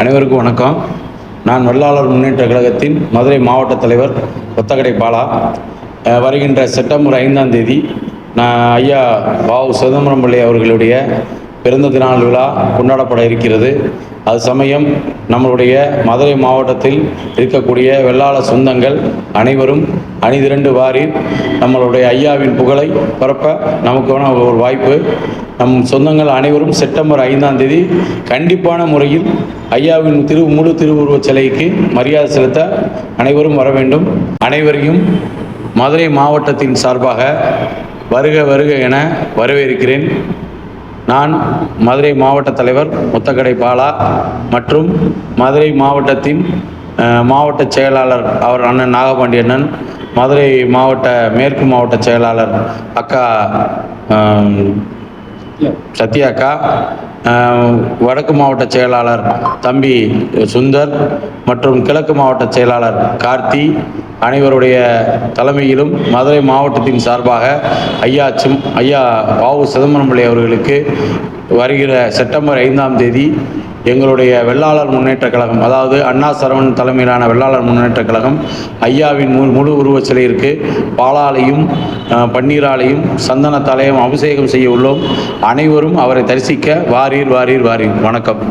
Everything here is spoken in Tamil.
அனைவருக்கும் வணக்கம். நான் வெள்ளாளர் முன்னேற்ற கழகத்தின் மதுரை மாவட்ட தலைவர் கொத்தகடை பாலா. வருகின்ற செப்டம்பர் ஐந்தாம் தேதி நான் ஐயா பாவு சிதம்பரம் பிள்ளை அவர்களுடைய பிறந்த திருநாள் விழா கொண்டாடப்பட இருக்கிறது. அது சமயம் நம்மளுடைய மதுரை மாவட்டத்தில் இருக்கக்கூடிய வெள்ளாள சொந்தங்கள் அனைவரும் அணிதிரண்டு வாரி நம்மளுடைய ஐயாவின் புகழை பரப்ப நமக்கான ஒரு வாய்ப்பு. நம் சொந்தங்கள் அனைவரும் செப்டம்பர் ஐந்தாம் தேதி கண்டிப்பான முறையில் ஐயாவின் திரு முழு திருவுருவச் சிலைக்கு மரியாதை செலுத்த அனைவரும் வர வேண்டும். அனைவரையும் மதுரை மாவட்டத்தின் சார்பாக வருக வருக என வரவேற்கிறேன். நான் மதுரை மாவட்ட தலைவர் முத்தக்கடை பாலா மற்றும் மதுரை மாவட்டத்தின் மாவட்ட செயலாளர் அவர் அண்ணன் நாகபாண்டியண்ணன் மதுரை மாவட்ட மேற்கு மாவட்ட செயலாளர் அக்கா அஹ், சத்யா அக்கா வடக்கு மாவட்ட செயலாளர் தம்பி சுந்தர் மற்றும் கிழக்கு மாவட்ட செயலாளர் கார்த்தி அனைவருடைய தலைமையிலும் மதுரை மாவட்டத்தின் சார்பாக ஐயா சிம் ஐயா பாவு சிதம்பரம் பிள்ளை அவர்களுக்கு வருகிற செப்டம்பர் ஐந்தாம் தேதி எங்களுடைய வெள்ளாளர் முன்னேற்ற கழகம் அதாவது அண்ணா சரவணன் தலைமையிலான வெள்ளாளர் முன்னேற்ற கழகம் ஐயாவின் மு முழு உருவச் சிலையிற்கு பாலாலையும் பன்னீராலையும் பன்னீராலையும் சந்தனத்தாலையும் அபிஷேகம் செய்ய உள்ளோம். அனைவரும் அவரை தரிசிக்க வாரீர் வாரீர் வாரீர். வணக்கம்.